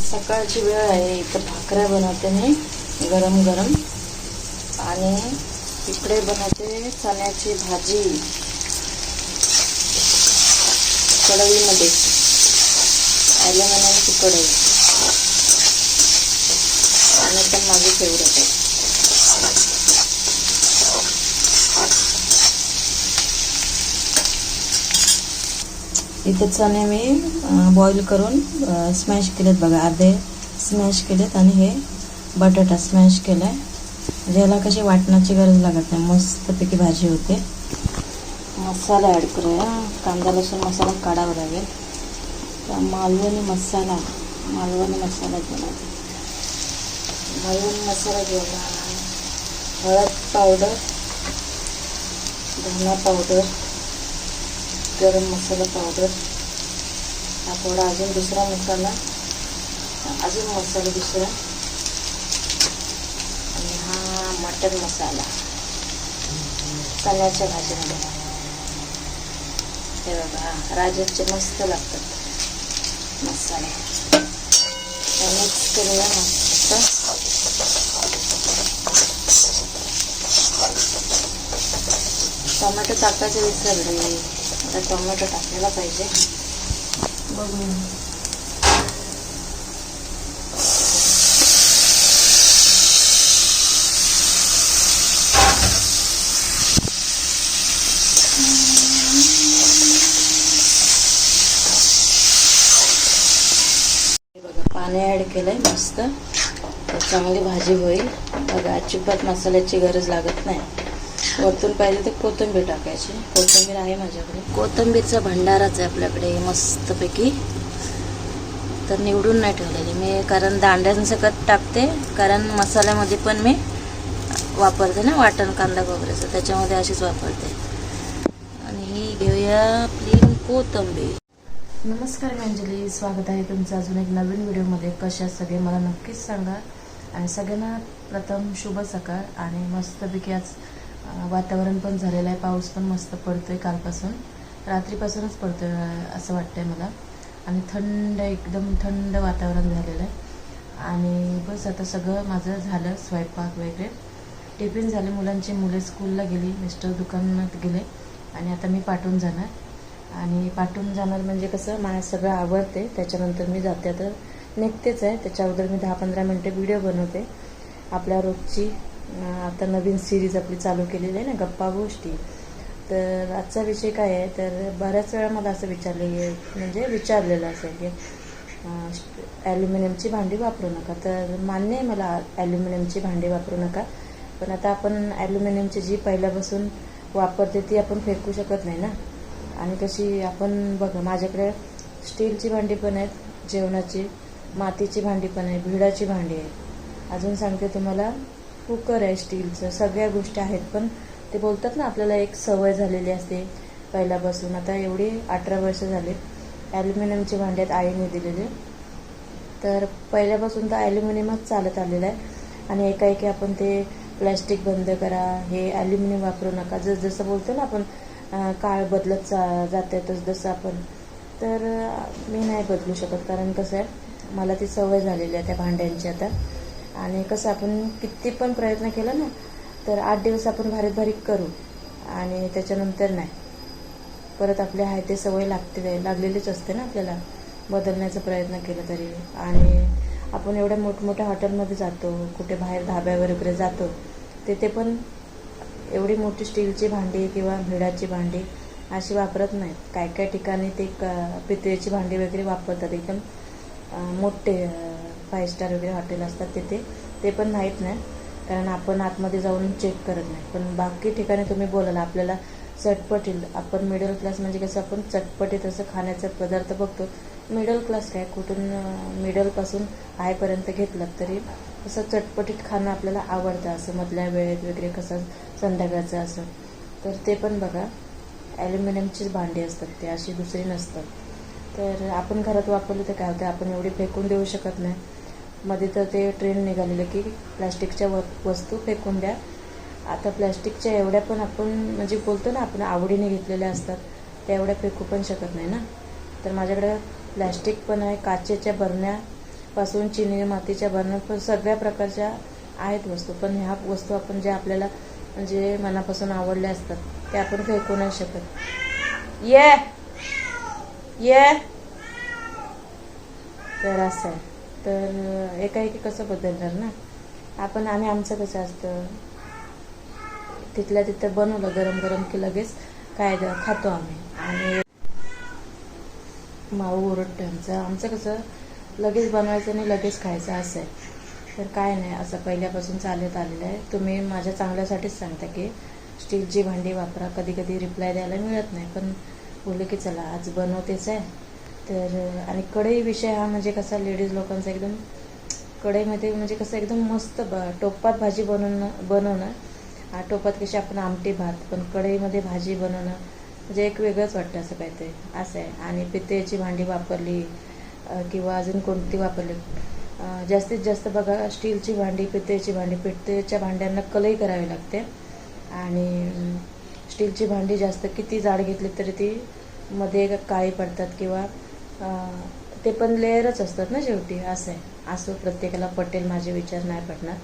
सकाळची वेळ आहे. इथं भाकऱ्या बनवते मी गरम गरम. आणि इकडे बनवते चण्याची भाजी. कढईमध्ये. ॲल्युमिनियमची कढई. आणि पण माझी फेवरेट आहे. इथे चणे मी बॉईल करून स्मॅश केलेत बघा अर्धे. स्मॅश केलेत आणि हे बटाटा स्मॅश केलाय. म्हणजे ह्याला कशी वाटण्याची गरज लागत नाही मस्तपैकी भाजी होते. मसाला ॲड करूया. कांदा लसूण मसाला काढावा लागेल. तर मालवणी मसाला मालवणी मसाला घेऊन मालवणी मसाला घेऊन हळद पावडर धना पावडर गरम मसाला पावडर हा थोडा अजून दुसरा मसाला. अजून मसाला दुसरा. आणि हा मटन मसाला. चण्याच्या भाजीमध्ये हे बघा राजसचे मस्त लागतात मसाले. मिक्स करूया मस्त टोमॅटो टाकायचं विसरले. आता टोमॅटो टाकायला पाहिजे. बघू हे बघा पाणी ॲड केलंय मस्त. तर चांगली भाजी होईल. बघा अजिबात मसाल्याची गरज लागत नाही. वरतून पाहिजे तर कोथिंबीर टाकायची. कोथिंबीर आहे माझ्याकडे. कोथिंबीरचा भंडाराच आहे आपल्याकडे मस्तपैकी. तर निवडून नाही ठेवलेली मी कारण दांड्यांसकट टाकते कारण मसाल्यामध्ये पण मी वापरते ना वाटण कांदा वगैरेचं त्याच्यामध्ये अशीच वापरते. आणि ही घेऊया आपली कोथिंबीर. नमस्कार मी अंजली स्वागत आहे तुमचं अजून एक नवीन व्हिडिओमध्ये. कशा सगळे? मला नक्कीच सांगा. आणि सगळ्यांना प्रथम शुभ सकाळ आणि मस्तपैकी आज वातावरण पण झालेलं आहे. पाऊस पण मस्त पडतो आहे कालपासून. रात्रीपासूनच पडतो आहे असं वाटतं आहे मला. आणि थंड एकदम थंड वातावरण झालेलं आहे. आणि बस आता सगळं माझं झालं स्वयंपाक वगैरे. टिफिन झाले मुलांची. मुले स्कूलला गेली मिस्टर दुकानात गेले. आणि आता मी पाठवून जाणार. आणि पाठवून जाणार म्हणजे कसं मला सगळं आवडते. त्याच्यानंतर मी जाते. आता निघतेच आहे. त्याच्या अगोदर मी दहा पंधरा मिनटं व्हिडिओ बनवते. आपल्या रोजची आता नवीन सिरीज आपली चालू केलेली आहे ना गप्पा गोष्टी. तर आजचा विषय काय आहे? तर बऱ्याच वेळा मला असं विचारले म्हणजे विचारलेलं असं की ॲल्युमिनियमची भांडी वापरू नका. तर मान्य आहे मला ॲल्युमिनियमची भांडी वापरू नका. पण आता आपण ॲल्युमिनियमची जी पहिल्यापासून वापरते ती आपण फेकू शकत नाही ना. आणि कशी आपण बघा माझ्याकडे स्टीलची भांडी पण आहेत जेवणाची मातीची भांडी पण आहे भिडाची भांडी आहे अजून सांगते तुम्हाला कुकर आहे स्टीलचं सगळ्या गोष्टी आहेत पण ते बोलतात ना आपल्याला एक सवय झालेली असते पहिल्यापासून. आता एवढी अठरा वर्ष झाले ॲल्युमिनियमची भांड्यात आहेत आईने दिलेली. तर पहिल्यापासून तर ॲल्युमिनियमच चालत आलेलं आहे. आणि एकाएकी आपण ते प्लॅस्टिक बंद करा हे ॲल्युमिनियम वापरू नका. जस जसं बोलतो ना आपण काळ बदलत जा जाते तस जसं आपण. तर मी नाही बदलू शकत कारण कसं आहे मला ती सवय झालेली आहे त्या भांड्यांची आता. आणि कसं आपण किती पण प्रयत्न केला ना तर आठ दिवस आपण भारीक भारीक करू आणि त्याच्यानंतर नाही. परत आपले आहे ते सवय लागते लागलेलीच असते ना आपल्याला. बदलण्याचा प्रयत्न केला तरी. आणि आपण एवढ्या मोठमोठ्या हॉटेलमध्ये जातो कुठे बाहेर धाब्यावर वगैरे जातो तिथे पण एवढी मोठी स्टीलची भांडी किंवा भिडाची भांडी अशी वापरत नाहीत. काय काय ठिकाणी ते क पितळेची भांडी वगैरे वापरतात. एकदम मोठे फाय स्टार वगैरे हॉटेल असतात तिथे ते पण माहीत नाही कारण आपण आतमध्ये जाऊन चेक करत नाही. पण बाकी ठिकाणी तुम्ही बोलाल आपल्याला चटपटील आपण मिडल क्लास म्हणजे कसं आपण चटपटीत असं खाण्याचा पदार्थ बघतो. मिडल क्लास काय कुठून मिडलपासून हायपर्यंत घेतलं तरी असं चटपटीत खाणं आपल्याला आवडतं. असं मधल्या वेळेत वगैरे कसं संध्याकाळचं असं. तर ते पण बघा. ॲल्युमिनियमचीच भांडी असतात ते अशी दुसरी नसतात. तर आपण घरात वापरलं तर काय होतं आपण एवढी फेकून देऊ शकत नाही. मध्ये तर ते ट्रेंड निघालेलं की प्लॅस्टिकच्या व वस्तू फेकून द्या. आता प्लॅस्टिकच्या एवढ्या पण आपण म्हणजे बोलतो ना आपण आवडीने घेतलेल्या असतात. त्या एवढ्या फेकू पण शकत नाही ना. तर माझ्याकडे प्लॅस्टिक पण आहे काचेच्या बरण्यापासून चिनी मातीच्या बरण्या पण सगळ्या प्रकारच्या आहेत वस्तू. पण ह्या वस्तू आपण ज्या आपल्याला म्हणजे मनापासून आवडल्या असतात ते आपण फेकू नाही शकत. ये! ये! तर असं आहे. तर एकाएकी कसं बदलणार ना? आपण आम्ही आमचं कसं असतं? तिथल्या तिथं बनवलं गरम गरम की लगेच काय द- खातो आम्ही. आणि माऊ ओरडतो आमचं आमचं कसं? लगेच बनवायचं आणि लगेच खायचं असं आहे. तर काय नाही असं पहिल्यापासून चालत आलेलं आहे. तुम्ही माझ्या चांगल्यासाठीच सांगता की स्टीलची भांडी वापरा. कधी कधी रिप्लाय द्यायला मिळत नाही. पण बोलले की चला आज बनवतेच आहे. तर आणि कढई विषय हा म्हणजे कसा लेडीज लोकांचा एकदम कढईमध्ये म्हणजे कसं एकदम मस्त ब टोपात भाजी बनवणं बनवणं. हा टोपात कशी आपण आमटी भात पण कढईमध्ये भाजी बनवणं म्हणजे एक वेगळंच वाटतं असं काहीतरी. असं आहे. आणि पितळेची भांडी वापरली किंवा अजून कोणती वापरली? जास्तीत जास्त बघा स्टीलची भांडी पितळेची भांडी. पितळेच्या भांड्यांना कलई करावी लागते. आणि स्टीलची भांडी जास्त किती जाड घेतली तरी ती मध्ये काळी पडतात किंवा ते पण लेअरच असतात ना शेवटी असं. आहे असं प्रत्येकाला पटेल माझे विचार नाही पटणार.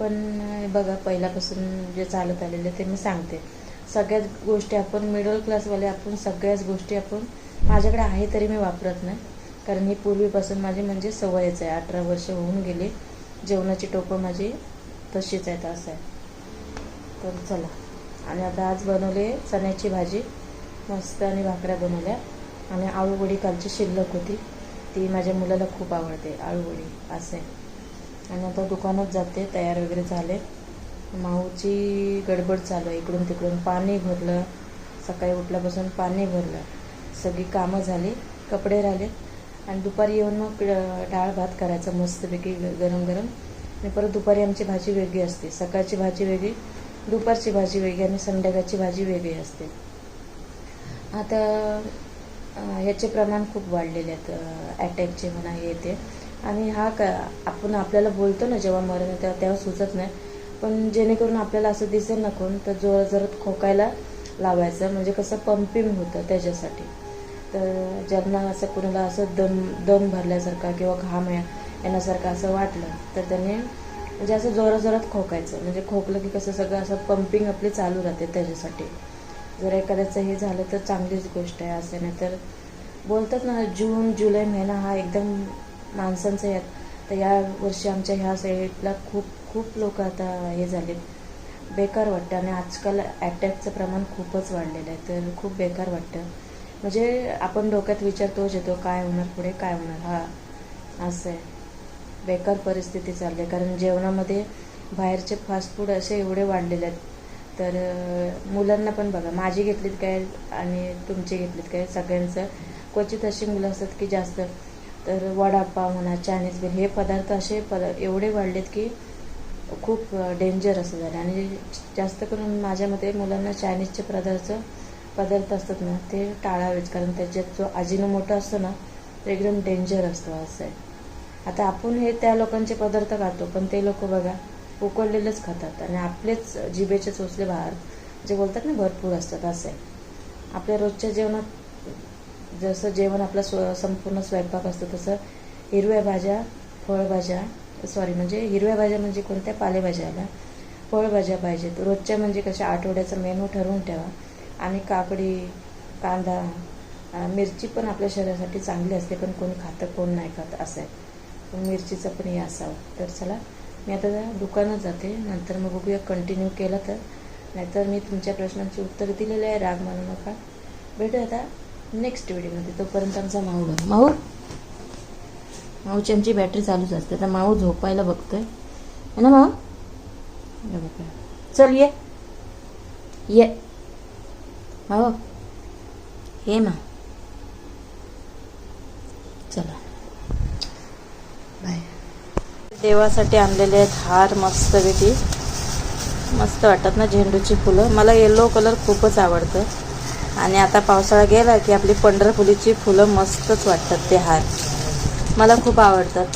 पण बघा पहिल्यापासून जे चालत आलेले ते मी सांगते. सगळ्याच गोष्टी आपण मिडल क्लासवाले आपण सगळ्याच गोष्टी आपण माझ्याकडे आहे तरी मी वापरत नाही. कारण ही पूर्वीपासून माझी म्हणजे सवयच आहे. अठरा वर्ष होऊन गेली. जेवणाची टोपं माझी तशीच आहेत असं आहे. तर चला. आणि आता आज बनवले चण्याची भाजी. मस्त आणि भाकऱ्या बनवल्या. आणि आळूवडी कालची शिल्लक होती. ती माझ्या मुलाला खूप आवडते आळूवडी असं. आहे आणि आता दुकानात जाते तयार वगैरे झाले. माऊची गडबड चालू आहे इकडून तिकडून पाणी भरलं. सकाळी उठल्यापासून पाणी भरलं. सगळी कामं झाली कपडे राहिले. आणि दुपारी येऊन मग डाळ भात करायचा मस्तपैकी गरम गरम. आणि परत दुपारी आमची भाजी वेगळी असते. सकाळची भाजी वेगळी दुपारची भाजी वेगळी आणि संध्याकाळची भाजी वेगळी असते. आता ह्याचे प्रमाण खूप वाढलेले आहेत अटॅकचे म्हणा हे ते. आणि हा का आपण आपल्याला बोलतो ना जेव्हा मरण तेव्हा तेव्हा सुचत नाही. पण जेणेकरून आपल्याला असं दिसेल ना कोण तर जोर जरत खोकायला लावायचं म्हणजे कसं पंपिंग होतं त्याच्यासाठी. तर ज्यांना असं कुणाला असं दम दम भरल्यासारखा किंवा घाम या- येण्यासारखं असं वाटलं तर त्यांनी म्हणजे असं जोराजोरात जोरात खोकायचं. म्हणजे खोकलं की कसं सगळं असं पंपिंग आपली चालू राहते त्याच्यासाठी. जर एखाद्याचं हे झालं तर चांगलीच गोष्ट आहे असं नाही तर बोलतात ना जून जुलै महिना हा एकदम माणसांचा यात तर या वर्षी आमच्या ह्या साईडला खूप खूप लोक आता हे झाले बेकार वाटतं आणि आजकाल अटॅकचं प्रमाण खूपच वाढलेलं आहे. तर खूप बेकार वाटतं. म्हणजे आपण डोक्यात विचार तोच येतो काय होणार पुढे काय होणार? हा असं आहे. बेकार परिस्थिती चालली आहे. कारण जेवणामध्ये बाहेरचे फास्ट फूड असे एवढे वाढलेले आहेत. तर मुलांना पण बघा माझी घेतलीत काय आणि तुमची घेतलीत काय सगळ्यांचं. क्वचित अशी मुलं असतात की जास्त तर वडापाव म्हणा चायनीज बिल हे पदार्थ असे पदार्थ एवढे वाढलेत की खूप डेंजर असं झालं. आणि जास्त करून माझ्या मते मुलांना चायनीजचे पदार्थ पदार्थ असतात ना ते टाळावेच कारण त्याच्यात जो अजिनोमोटो असतो ना तो एकदम डेंजर असतो असं आहे. आता आपण हे त्या लोकांचे पदार्थ खातो पण ते लोक बघा उकडलेलंच खातात. आणि आपलेच जिभेचे चोचले बाहेर जे बोलतात ना भरपूर असतात असं. आहे आपल्या रोजच्या जेवणात जसं जेवण आपलं स्व संपूर्ण स्वयंपाक असतो तसं हिरव्या भाज्या फळभाज्या सॉरी म्हणजे हिरव्या भाज्या म्हणजे कोणत्या? पालेभाज्या आल्या फळभाज्या पाहिजेत. रोजच्या म्हणजे कशा? आठवड्याचा मेनू ठरवून ठेवा. आणि काकडी कांदा मिरची पण आपल्या शरीरासाठी चांगली असते पण कोणी खातं कोण नाही खात असं. आहे मिरचीचं पण हे असावं. तर चला मी आता दुकानात जाते. नंतर मग बघूया कंटिन्यू केलं तर. नाहीतर मी तुमच्या प्रश्नांची उत्तर दिलेले आहे. राग मानू नका. भेटू आता नेक्स्ट व्हिडिओमध्ये तोपर्यंत आमचा माऊ बघा. माऊ? माऊची आमची बॅटरी चालूच असते. आता माऊ झोपायला बघतोय. है ना माऊ? बघा. चल ये. ये. माऊ. ये मा. चला. देवासाठी आणलेले आहेत हार मस्तपैकी मस्त वाटतात ना झेंडूची फुलं. मला येलो कलर खूपच आवडतं. आणि आता पावसाळा गेला की आपली पंढरफुलीची फुलं मस्तच वाटतात ते हार. मला खूप आवडतात.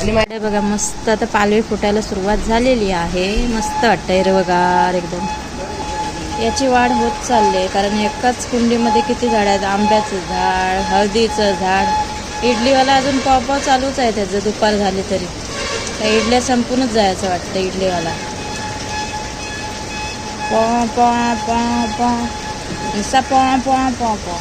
आणि माझ्या बघा मस्त आता पालवी फुटायला सुरुवात झालेली आहे. मस्त वाटतं हिरवगार एकदम. याची वाढ होत चालली आहे कारण एकाच कुंडीमध्ये किती झाड आहेत? आंब्याचं झाड हळदीचं झाड. इडलीवाला अजून पाव चालूच आहे त्याचं दुपार झाली तरी. त्या इडल्या संपूनच जायचं वाटतं इडलीवाला. पॉ पॉ पॉ पॉ. नुसता पॉ पॉ पॉ पॉ.